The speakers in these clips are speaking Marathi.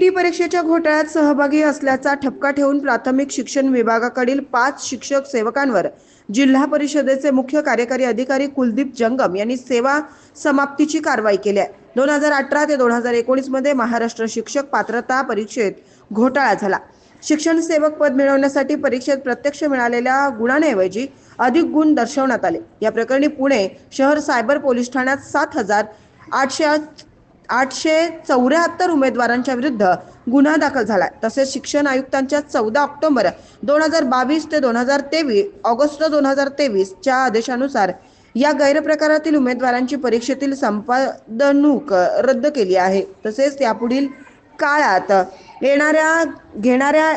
टी परीक्षेच्या घोटाळ्यात सहभागी असल्याचा ठपका ठेवून प्राथमिक शिक्षण विभागाकडील पाच शिक्षक सेवकांवर जिल्हा परिषदेचे मुख्य कार्यकारी अधिकारी कुलदीप जंगम यांनी सेवा समाप्तीची कारवाई केली आहे. दोन हजार अठरा ते दोन हजार एकोणीसमध्ये महाराष्ट्र शिक्षक पात्रता परीक्षेत घोटाळा झाला. शिक्षण सेवक पद मिळवण्यासाठी परीक्षेत प्रत्यक्ष मिळालेल्या गुणांऐवजी अधिक गुण दर्शवण्यात आले. या प्रकरणी पुणे शहर सायबर पोलीस ठाण्यात सात हजार आठशे आठशे चौऱ्याहत्तर उमेदवारांच्या विरुद्ध गुन्हा दाखल झाला तसेच शिक्षण आयुक्तांच्या चौदा ऑक्टोबर दोन हजार बावीस ते दोन हजार तेवीस ऑगस्ट दोन हजार तेवीस च्या आदेशानुसार या गैरप्रकारातील उमेदवारांची परीक्षेतील संपादनूक रद्द केली आहे. तसेच यापुढील काळात येणाऱ्या घेणाऱ्या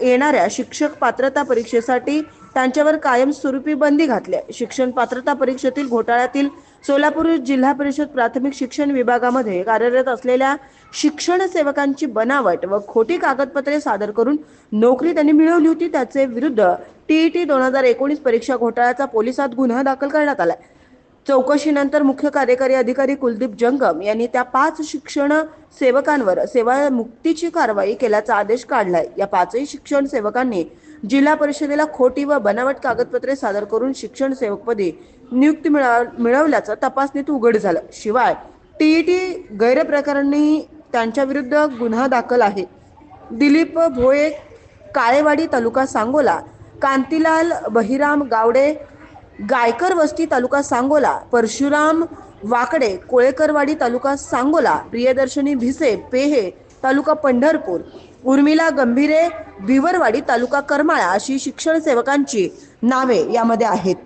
येणाऱ्या शिक्षक पात्रता परीक्षेसाठी त्यांच्यावर कायमस्वरूपी बंदी घातली आहे. शिक्षण पात्रता परीक्षेतील घोटाळ्यातील सोलापूर जिल्हा परिषद प्राथमिक शिक्षण विभागामध्ये कार्यरत असलेल्या शिक्षण सेवकांची बनावट व खोटी कागदपत्रे सादर करून नोकरी त्यांनी मिळवली होती त्याचे विरुद्ध टीईटी दोन हजार एकोणीस परीक्षा घोटाळ्याचा पोलिसात गुन्हा दाखल करण्यात आलाय चौकशीनंतर मुख्य कार्यकारी अधिकारी कुलदीप जंगम यांनी त्या पाच शिक्षण सेवकांवर सेवा मुक्तीची कारवाई केल्याचा आदेश काढलाय. या पाचही शिक्षण सेवकांनी जिल्हा परिषदेला खोटी व बनावट कागदपत्रे सादर करून शिक्षण सेवकपदी नियुक्ती मिळवल्याचं तपासणीत उघड झालं. शिवाय टीईटी गैरप्रकरणी त्यांच्या विरुद्ध गुन्हा दाखल आहे. दिलीप भोये काळेवाडी तालुका सांगोला कांतीलाल बहिराम गावडे गायकर वस्ती तालुका सांगोला परशुराम वाकडे कोळेकरवाडी तालुका सांगोला प्रियदर्शनी भिसे पेहे तालुका पंढरपूर उर्मिला गंभीरे भिवरवाडी तालुका करमाळा अशी शिक्षण सेवकांची नावे यामध्ये आहेत.